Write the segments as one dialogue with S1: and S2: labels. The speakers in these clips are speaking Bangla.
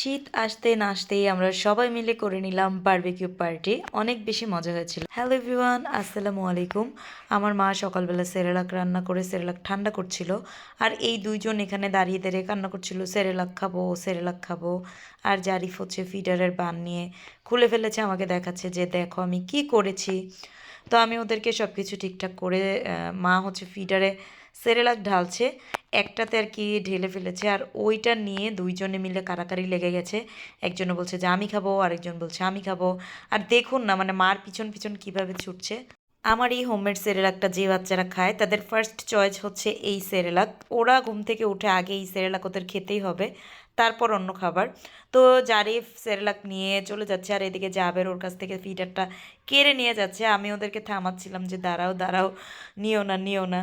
S1: শীত আসতে না আসতেই আমরা সবাই মিলে করে নিলাম বারবিকিউ পার্টি অনেক বেশি মজা হয়েছিল। হ্যালো এভরিওয়ান আসসালামু আলাইকুম। আমার মা সকালবেলা সেরেলাক রান্না করে সেরেলাক ঠান্ডা করছিল। আর এই দুইজন এখানে দাঁড়িয়ে দাঁড়িয়ে কান্না করছিল, সেরেলাক খাব সেরেলাক খাব। আর জারিফ হচ্ছে ফিডারের বান নিয়ে খুলে ফেলেছে, আমাকে দেখাচ্ছে যে, দেখো আমি কি করেছি। তো আমি ওদেরকে সব কিছু ঠিকঠাক করে মা হচ্ছে ফিডারে সেরেলাক ঢালছে, একটাতে আর কি ঢেলে ফেলেছে। আর ওইটা নিয়ে দুইজনে মিলে কারাকারি লেগে গেছে। একজনে বলছে যে, আমি খাব। আরেকজন বলছে, আমি খাব। আর দেখুন না মানে মার পিছন পিছন কীভাবে ছুটছে। আমার এই হোমমেড সেরেলাকটা যে বাচ্চারা খায়, তাদের ফার্স্ট চয়েস হচ্ছে এই সেরেলাক। ওরা ঘুম থেকে উঠে আগে এই সেরেলাক ওদের খেতেই হবে, তারপর অন্য খাবার। তো জারিফ সেরেলাক নিয়ে চলে যাচ্ছে আর এদিকে জাবের ওর কাছ থেকে ফিডারটা কেড়ে নিয়ে যাচ্ছে। আমি ওদেরকে থামাচ্ছিলাম যে, দাঁড়াও দাঁড়াও, নিও না নিও না।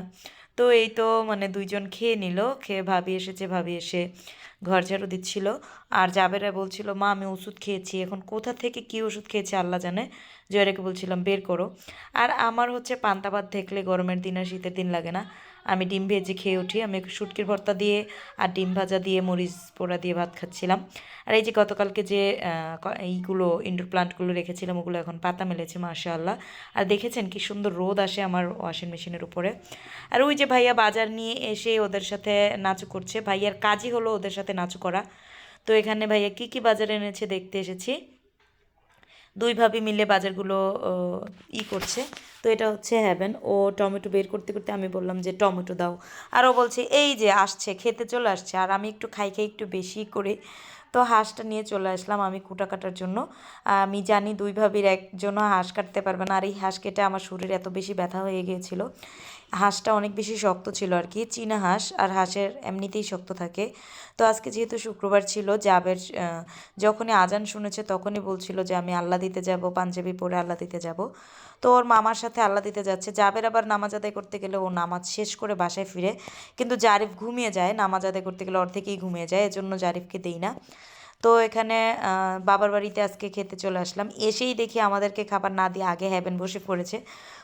S1: তো এই তো মানে দুইজন খেয়ে নিল। খেয়ে ভাবি এসেছে, ভাবি এসে ঘর ঝাড়ু দিচ্ছিল। আর জাবেরা বলছিল, মা, আমি ওষুধ খেয়েছি। এখন কোথা থেকে কি ওষুধ খেয়েছে আল্লাহ জানে? জয়রাকে বলছিলাম, বের করো। আর আমার হচ্ছে পান্তা ভাত দেখলে গরমের দিন আর শীতের দিন লাগে না। আমি ডিম ভেজে খেয়ে উঠি। আমি শুটকির ভর্তা দিয়ে আর ডিম ভাজা দিয়ে মরিচ পোড়া দিয়ে ভাত খাচ্ছিলাম। আর এই যে গতকালকে যে এইগুলো ইনডোর প্লান্টগুলো রেখেছিলাম, ওগুলো এখন পাতা মেলেছে, মাশাআল্লাহ। আর দেখেছেন কি সুন্দর রোদ আসে আমার ওয়াশিং মেশিনের উপরে। আর ওই যে ভাইয়া বাজার নিয়ে এসে ওদের সাথে নাচু করছে। ভাইয়ার কাজই হলো ওদের সাথে নাচু করা। তো এখানে ভাইয়া কি কি বাজারে এনেছে দেখতে এসেছি। দুই ভাবি মিলে বাজারগুলো ই করছে। তো এটা হচ্ছে হ্যাভেন ও টমেটো বের করতে করতে আমি বললাম যে, টমেটো দাও। আর ও বলছে, এই যে, আসছে, খেতে চলে আসছে। আর আমি একটু খাই খাই একটু বেশি করে। তো হাঁসটা নিয়ে চলে আসলাম আমি কুটা কাটার জন্য। আমি জানি দুই ভাবির একজনও হাঁস কাটতে পারবে না। আর এই হাঁস কেটে আমার শরীর এত বেশি ব্যথা হয়ে গিয়েছিল। হাঁসটা অনেক বেশি শক্ত ছিল আর কি, চীনা হাঁস, আর হাঁসের এমনিতেই শক্ত থাকে। তো আজকে যেহেতু শুক্রবার ছিল, জাবের যখনই আজান শুনেছে তখনই বলছিল যে আমি আল্লাহ দিতে যাব, পাঞ্জাবি পরে আল্লাহ দিতে যাব। তো ওর মামার সাথে আল্লাহ দিতে যাচ্ছে। জাবের আবার নামাজ আদায় করতে গেলে ও নামাজ শেষ করে বাসায় ফিরে। কিন্তু জারিফ ঘুমিয়ে যায়, নামাজ আদায় করতে গেলে অর্ধেকেই ঘুমিয়ে যায়, এজন্য জারিফকে দেই না। তো এখানে বাবার বাড়িতে আজকে খেতে চলে আসলাম। এসেই দেখি আমাদেরকে খাবার না দিয়ে আগে হ্যাবেন বসে পড়েছে।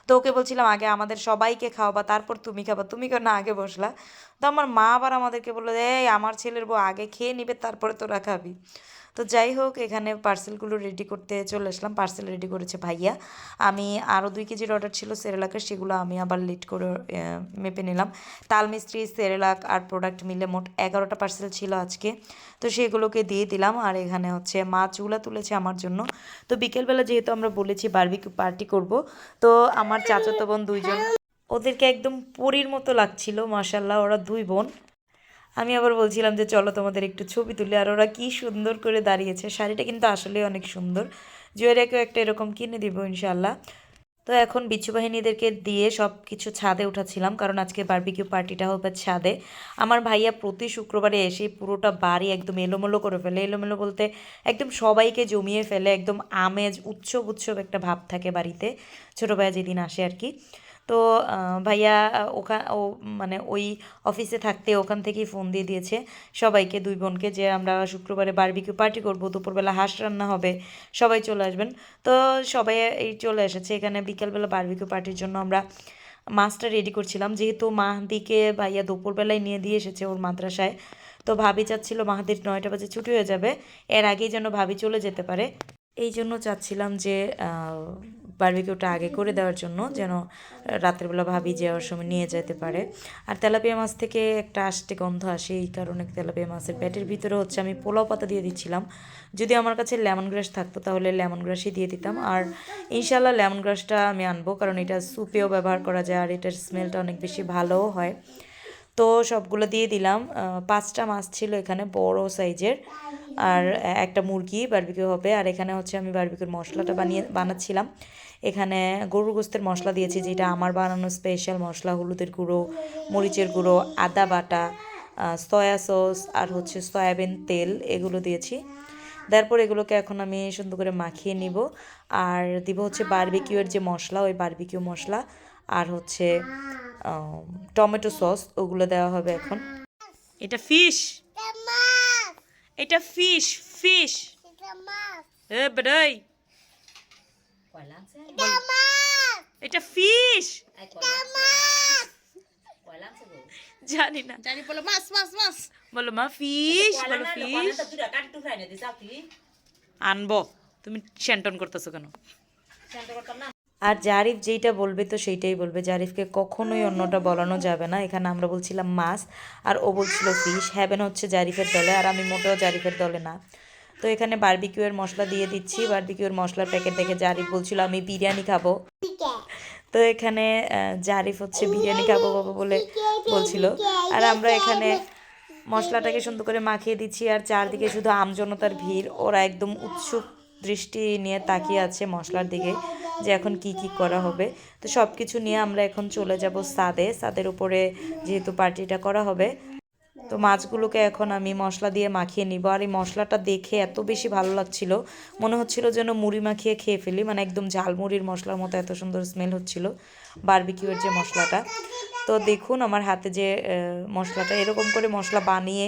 S1: তো ওকে বলছিলাম, আগে আমাদের সবাইকে খাওয়াবা, তারপর তুমি খাবা। তুমি কেন আগে বসলা? তো আমার মা আবার আমাদেরকে বলল, এই, আমার ছেলের বউ আগে খেয়ে নিবে, তারপরে তোরা খাবি। তো যাই হোক, এখানে পার্সেলগুলো রেডি করতে চলে আসলাম। পার্সেল রেডি করেছে ভাইয়া। আমি আরও দুই কেজির অর্ডার ছিল সেরেলাকের সেগুলো আমি আবার লিট করে মেপে নিলাম। তাল মিস্ত্রি সেরেলাক আর প্রোডাক্ট মিলে মোট এগারোটা পার্সেল ছিল আজকে। তো সেগুলোকে দিয়ে দিলাম। আর এখানে হচ্ছে মা চুলা তুলেছে আমার জন্য। তো বিকেলবেলা যেহেতু আমরা বলেছি বারবিকিউ পার্টি করব, তো আমার চাচাতো বোন দুইজন, ওদেরকে একদম পরীর মতো লাগছিল মাসাল্লাহ ওরা দুই বোন। আমি আবার বলছিলাম যে চলো তোমাদের একটু ছবি তুলে, আর ওরা কি সুন্দর করে দাঁড়িয়েছে। শাড়িটা কিন্তু আসলেই অনেক সুন্দর। জুয়েরিয়াকেও একটা এরকম কিনে দিব ইনশাল্লাহ তো এখন বিচ্ছু বাহিনীদেরকে দিয়ে সব কিছু ছাদে উঠাচ্ছিলাম, কারণ আজকে বারবিকিউ পার্টিটা হবে ছাদে। আমার ভাইয়া প্রতি শুক্রবারে এসে পুরোটা বাড়ি একদম এলোমেলো করে ফেলে। এলোমেলো বলতে একদম সবাইকে জমিয়ে ফেলে, একদম আমেজ, উৎসব উৎসব একটা ভাব থাকে বাড়িতে। ছোটো ভাইয়া যেদিন আসে আর কি। তো ভাইয়া ওখান ও মানে ওই অফিসে থাকতে ওখান থেকেই ফোন দিয়ে দিয়েছে সবাইকে, দুই বোনকে যে আমরা শুক্রবারে বারবিকিউ পার্টি করব, দুপুরবেলা হাঁস রান্না হবে, সবাই চলে আসবেন। তো সবাই এই চলে এসেছে, এখানে বিকেলবেলা বারবিকিউ পার্টির জন্য আমরা মাছটা রেডি করছিলাম। যেহেতু মাহদিকে ভাইয়া দুপুরবেলায় নিয়ে দিয়ে এসেছে ওর মাদ্রাসায়, তো ভাবি চাচ্ছিল মাহাদির নয়টা বাজে ছুটি হয়ে যাবে, এর আগেই যেন ভাবি চলে যেতে পারে। এই জন্য চাচ্ছিলাম যে বারবিকিউটা আগে করে দেওয়ার জন্য যেন রাতের বেলা ভাবি যাওয়ার সময় নিয়ে যেতে পারে। আর তেলাপিয়া মাছ থেকে একটা আসতে গন্ধ আসে, এই কারণে তেলাপিয়া মাছের পেটের ভিতরে হচ্ছে আমি পোলাও পাতা দিয়ে দিচ্ছিলাম। যদি আমার কাছে লেমন গ্রাস থাকতো তাহলে লেমন গ্রাসই দিয়ে দিতাম। আর ইনশাল্লাহ লেমন গ্রাসটা আমি আনব, কারণ এটা সুপেও ব্যবহার করা যায় আর এটার স্মেলটা অনেক বেশি ভালোও হয়। তো সবগুলো দিয়ে দিলাম। পাঁচটা মাছ ছিল এখানে, বড় সাইজের। আর একটা মুরগি বারবিকিউ হবে। আর এখানে হচ্ছে আমি বারবিকিউর মশলাটা বানিয়ে, বানাচ্ছিলাম। এখানে গরুর গোস্তের মশলা দিয়েছি, যেটা আমার বানানো স্পেশাল মশলা, হলুদের গুঁড়ো, মরিচের গুঁড়ো, আদা বাটা সয়া সস আর হচ্ছে সয়াবিন তেল, এগুলো দিয়েছি। তারপর এগুলোকে এখন আমি সুন্দর করে মাখিয়ে নিব। আর দিব হচ্ছে বারবিকিউয়ের যে মশলা, ওই বারবিকিউ মশলা, আর হচ্ছে টমেটো সস ওগুলো দেওয়া হবে এখন। এটা ফিশ এটা ফিশ ফিশ এ বেড়াই। এটা ফিশ জানি না।
S2: জানি বলো মাছ মাছ মাছ।
S1: বলো মা ফিশ বলো ফিশ আনব। তুমি শ্যান্টন করতেছো কেন? আর জারিফ যেইটা বলবে তো সেইটাই বলবে। জারিফকে কখনোই অন্যটা বলানো যাবে না। এখানে আমরা বলছিলাম মাছ, আর ও বলছিল ফিশ হ্যাভেন হচ্ছে জারিফের দলে, আর আমি মোটেও জারিফের দলে না। তো এখানে বারবিকিউয়ের মশলা দিয়ে দিচ্ছি। বারবিকিউয়ের মশলার প্যাকেট দেখে জারিফ বলছিল, আমি বিরিয়ানি খাব। তো এখানে জারিফ হচ্ছে বিরিয়ানি খাব বাবা বলে বলছিল। আর আমরা এখানে মশলাটাকে সুন্দর করে মাখিয়ে দিচ্ছি। আর চারদিকে শুধু আমজনতার ভিড়। ওরা একদম উৎসুক দৃষ্টি নিয়ে তাকিয়ে আছে মশলার দিকে। যে এখন কি কি করা হবে। তো সব কিছু নিয়ে আমরা এখন চলে যাব সাদে। সাদের উপরে যেহেতু পার্টিটা করা হবে, তো মাছগুলোকে এখন আমি মশলা দিয়ে মাখিয়ে নিব। আর এই মশলাটা দেখে এত বেশি ভালো লাগছিল, মনে হচ্ছিল যেন মুড়ি মাখিয়ে খেয়ে ফেলি মানে একদম ঝালমুড়ির মশলার মতো এত সুন্দর স্মেল হচ্ছিল বারবিকিউয়ের যে মশলাটা। তো দেখুন আমার হাতে যে মশলাটা, এরকম করে মশলা বানিয়ে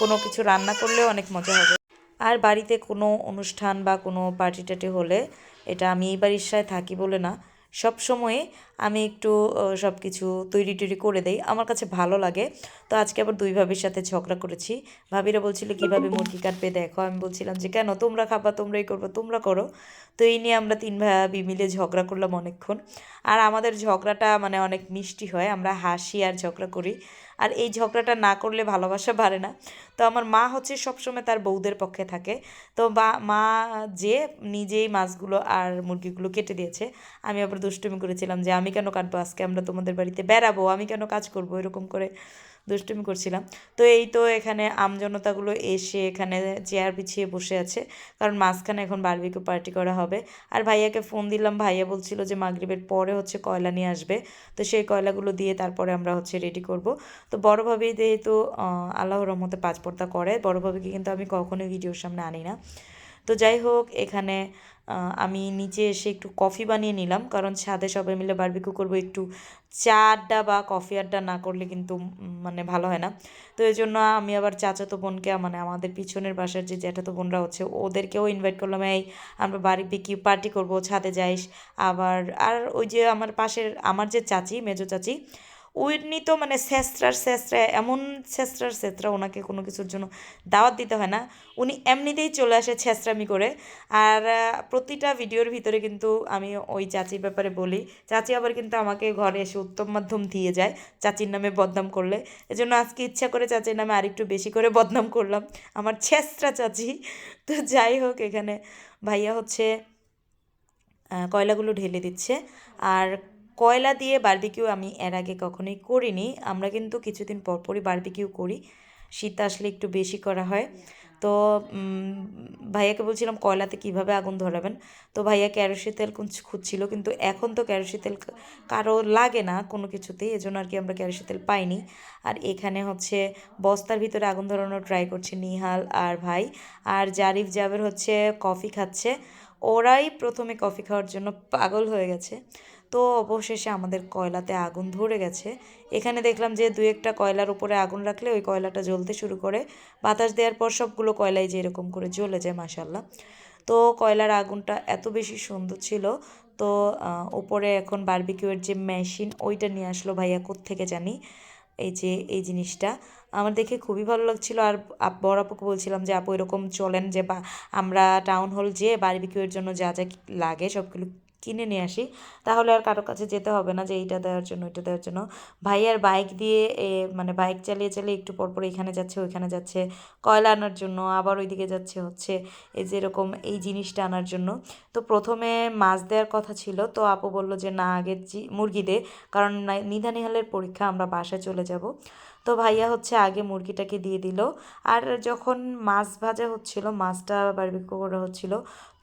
S1: কোনো কিছু রান্না করলেও অনেক মজা হবে। আর বাড়িতে কোনো অনুষ্ঠান বা কোনো পার্টি টার্টি হলে এটা আমি এই বাড়ির থাকি বলে না। সব সময়ে আমি একটু সব কিছু তৈরি টৈরি করে দেই। আমার কাছে ভালো লাগে। তো আজকে আবার দুই ভাবির সাথে ঝগড়া করেছি। ভাবিরা বলছিল, কীভাবে মুরগি কাটবে দেখো? আমি বলছিলাম যে, কেন? তোমরা খাবা, তোমরাই করব, তোমরা করো। তো এই নিয়ে আমরা তিন ভাবি মিলে ঝগড়া করলাম অনেকক্ষণ। আর আমাদের ঝগড়াটা মানে অনেক মিষ্টি হয়। আমরা হাসি আর ঝগড়া করি। আর এই ঝগড়াটা না করলে ভালোবাসা বাড়ে না। তো আমার মা হচ্ছে সবসময় তার বউদের পক্ষে থাকে। তো বা, মা যে নিজেই মাছগুলো আর মুরগিগুলো কেটে দিয়েছে, আমি আবার দুষ্টুমি করেছিলাম যে আমি কেন কাটবো? আজকে আমরা তোমাদের বাড়িতে বেড়াবো, আমি কেন কাজ করব? এরকম করে দুষ্টুমি করছিলাম। তো এই তো এখানে আমজনতাগুলো এসে এখানে চেয়ার বিছিয়ে বসে আছে, কারণ মাঝখানে এখন বারবিকিউ পার্টি করা হবে। আর ভাইয়াকে ফোন দিলাম, ভাইয়া বলছিল যে মাগরিবের পরে হচ্ছে কয়লা নিয়ে আসবে। তো সেই কয়লাগুলো দিয়ে তারপরে আমরা হচ্ছে রেডি করব। তো বড় ভাবি যেহেতু আল্লাহর রহমতে পাঁচ পর্দা করে। বড় ভাবিকে কিন্তু আমি কখনোই ভিডিওর সামনে আনি না। তো যাই হোক, এখানে আমি নিচে এসে একটু কফি বানিয়ে নিলাম। কারণ ছাদে সবাই মিলে বারবিকিউ করব একটু চা আড্ডা বা কফি আড্ডা না করলে কিন্তু মানে ভালো হয় না। তো এই জন্য আমি আবার চাচাতো বোনকে মানে আমাদের পিছনের বাসার যে জ্যাঠাতো বোনরা হচ্ছে, ওদেরকেও ইনভাইট করলাম, এই, আমরা বাড়ি বিকি পার্টি করব, ছাদে যাইস। আবার, আর ওই যে আমার পাশের, আমার যে চাচি, মেজো চাচি উনি তো মানে শেষরার শেষরা, এমন শেষরার শেষরা ওনাকে কোনো কিছুর জন্য দাওয়াত দিতে হয় না। উনি এমনিতেই চলে আসে ছেঁচড়ামি করে। আর প্রতিটা ভিডিওর ভিতরে কিন্তু আমি ওই চাচির ব্যাপারে বলি, চাচি আবার কিন্তু আমাকে ঘরে এসে উত্তম মাধ্যম দিয়ে যায়, চাচির নামে বদনাম করলে। এজন্য আজকে ইচ্ছা করে চাচির নামে আরেকটু বেশি করে বদনাম করলাম। আমার ছেঁচড়া চাচি। তো যাই হোক এখানে ভাইয়া হচ্ছে কয়লাগুলো ঢেলে দিচ্ছে। আর কয়লা দিয়ে বারবিকিউ আমি এর আগে কখনোই করিনি। আমরা কিন্তু কিছুদিন পর পরই বারবিকিউ করি। শীত আসলে একটু বেশি করা হয়। তো ভাইয়াকে বলছিলাম কয়লাতে কীভাবে আগুন ধরাবেন? তো ভাইয়া ক্যারোসি তেল খুঁজছিল, কিন্তু এখন তো কেরোসিন তেল কারও লাগে না কোনো কিছুতেই এজন্য আর কি আমরা কেরোসিন তেল পাইনি। আর এখানে হচ্ছে বস্তার ভিতরে আগুন ধরানোর ট্রাই করছে নিহাল আর ভাই। আর জারিফ জাবের হচ্ছে কফি খাচ্ছে। ওরাই প্রথমে কফি খাওয়ার জন্য পাগল হয়ে গেছে। তো অবশেষে আমাদের কয়লাতে আগুন ধরে গেছে। এখানে দেখলাম যে দু একটা কয়লার উপরে আগুন রাখলে ওই কয়লাটা জ্বলতে শুরু করে। বাতাস দেওয়ার পর সবগুলো কয়লাই যে এরকম করে জ্বলে যায় মাসাল্লাহ তো কয়লার আগুনটা এত বেশি সুন্দর ছিল। তো উপরে এখন বারবিকিউয়ের যে মেশিন ওইটা নিয়ে আসলো ভাইয়া থেকে জানি। এই যে, এই জিনিসটা। আমার দেখে খুবই ভালো লাগছিল। আর বড় আপুকে বলছিলাম যে, আপু, এরকম চলেন যে বা, আমরা টাউন হল যেয়ে বারবিকিউয়ের জন্য যা যা লাগে সবগুলো কিনে নিয়ে আসি। তাহলে আর কারও কাছে যেতে হবে না যে এইটা দেওয়ার জন্য, ওইটা দেওয়ার জন্য। ভাইয়ার বাইক দিয়ে মানে বাইক চালিয়ে চালিয়ে একটু পরপর পর এখানে যাচ্ছে, ওইখানে যাচ্ছে। কয়লা আনার জন্য, আবার ওইদিকে যাচ্ছে, হচ্ছে এই যে এরকম এই জিনিসটা আনার জন্য। তো প্রথমে মাছ দেওয়ার কথা ছিল, তো আপু বলল যে না, আগে মুরগি দে। কারণ না- নিধা পরীক্ষা, আমরা বাসায় চলে যাব। তো ভাইয়া হচ্ছে আগে মুরগিটাকে দিয়ে দিল। আর যখন মাছ ভাজা হচ্ছিল, মাছটা বারবিকিউ করা হচ্ছিল,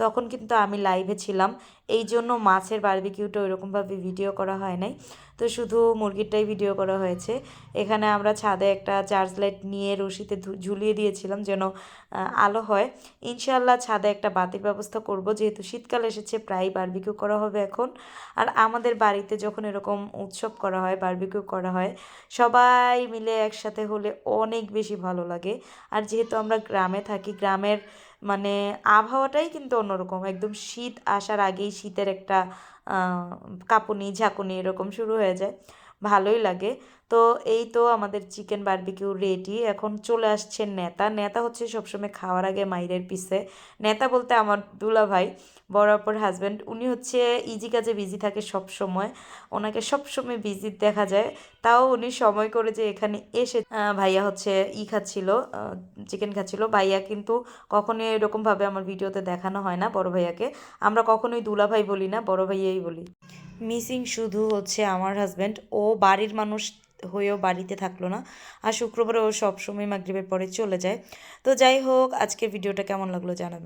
S1: তখন কিন্তু আমি লাইভে ছিলাম। এই জন্য মাছের বারবিকিউটা ওইরকমভাবে ভিডিও করা হয় নাই। তো শুধু মুরগিরটাই ভিডিও করা হয়েছে। এখানে আমরা ছাদে একটা চার্জ লাইট নিয়ে রশিতে ঝুলিয়ে দিয়েছিলাম যেন আলো হয়। ইনশাল্লাহ ছাদে একটা বাতির ব্যবস্থা করব, যেহেতু শীতকাল এসেছে, প্রায় বারবিকিউ করা হবে এখন। আর আমাদের বাড়িতে যখন এরকম উৎসব করা হয় বার্বিকিউ করা হয়, সবাই মিলে একসাথে হলে অনেক বেশি ভালো লাগে। আর যেহেতু আমরা গ্রামে থাকি, গ্রামের মানে আবহাওয়াটাই কিন্তু অন্যরকম। একদম শীত আসার আগেই শীতের একটা কাঁপুনি ঝাঁকুনি এরকম শুরু হয়ে যায়। ভালোই লাগে। তো এই তো আমাদের চিকেন বারবিকিউ রেডি এখন চলে আসছে নেতা। নেতা হচ্ছে সবসময় খাওয়ার আগে মাইরের পিছে। নেতা বলতে আমার দুলা ভাই বড় অপর হাজব্যান্ড উনি হচ্ছে ইজি কাজে বিজি থাকে সব সময় ওনাকে সবসময় বিজি দেখা যায়। তাও উনি সময় করে যে এখানে এসে ভাইয়া হচ্ছে ই খাচ্ছিল চিকেন খাচ্ছিল। ভাইয়া কিন্তু কখনোই এরকমভাবে আমার ভিডিওতে দেখানো হয় না বড় ভাইয়াকে। আমরা কখনোই দুলা ভাই বলি না, বড় ভাইয়াই বলি। মিসিং শুধু হচ্ছে আমার হাজব্যান্ড ও বাড়ির মানুষ হয়েও বাড়িতে থাকল না। আর শুক্রবারে ও সবসময় মাগরীবের পরে চলে যায়। তো যাই হোক, আজকের ভিডিওটা কেমন লাগল জানাবেন।